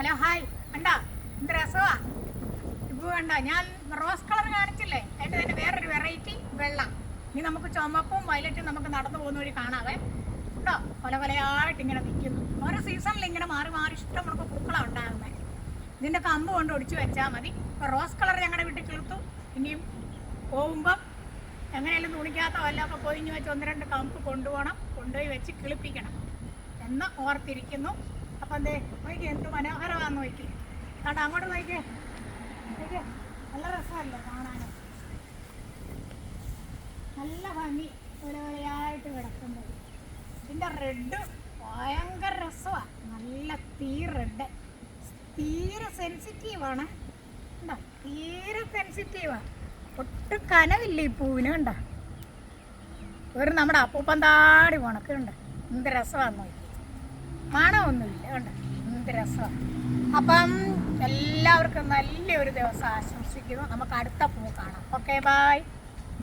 Hello hi കണ്ടോ? എന്ത് രസമാ? ഇപ്പൊ കണ്ടോ? ഞാൻ റോസ് കളർ കാണിച്ചില്ലേ? അതിന്റെ തന്നെ വേറൊരു വെറൈറ്റി വെള്ള. ഇനി നമുക്ക് ചുമപ്പും വയലറ്റും നമുക്ക് നടന്നു പോകുന്ന വഴി കാണാവേ. കണ്ടോ? പല പലയായിട്ട് ഇങ്ങനെ നിൽക്കുന്നു. ഓരോ സീസണിൽ ഇങ്ങനെ മാറി മാറി ഇഷ്ടം നമുക്ക് പൂക്കളാണ് ഉണ്ടാകുന്നത് ഇതിന്റെ കമ്പ് കൊണ്ട് ഒടിച്ചു വെച്ചാൽ മതി. ഇപ്പൊ റോസ് കളർ ഞങ്ങളുടെ വീട്ടിൽ കിളുത്തു. ഇനിയും പോകുമ്പം എങ്ങനെയാലും തുണിക്കാത്ത വല്ല അപ്പോൾ പൊതിഞ്ഞ് വെച്ച് ഒന്ന് രണ്ട് കമ്പ് കൊണ്ടുപോകണം. കൊണ്ടുപോയി വെച്ച് കിളിപ്പിക്കണം. എന്ന് ഓർത്തിരിക്കുന്നു. അപ്പം എന്തേ നോക്കി എന്ത് മനോഹരമാണെന്ന് നോക്കി കണ്ടോ അങ്ങോട്ട് നോക്കിയേ നോക്കിയേ നല്ല രസമല്ലേ കാണാൻ നല്ല ഭംഗി ഒരേയായിട്ട് കിടക്കുന്നത്. ഇതിന്റെ റെഡ് ഭയങ്കര രസമാണ് നല്ല തീ റെഡ് തീരെ സെൻസിറ്റീവാണ് കണ്ടോ തീരെ സെൻസിറ്റീവാണ് ഒട്ടും കനവില്ല ഈ പൂവിന് കണ്ടോ? ഒരു നമ്മുടെ അപ്പൂപ്പൻ താടി ഉണക്കുണ്ട് എന്ത് രസമാണെന്ന് നോക്കി. മണമൊന്നുമില്ല കണ്ടോ? എന്ത് രസമാണ് അപ്പം എല്ലാവർക്കും നല്ലൊരു ദിവസം ആശംസിക്കുന്നു. നമുക്ക് അടുത്ത പൂ കാണാം. Okay bye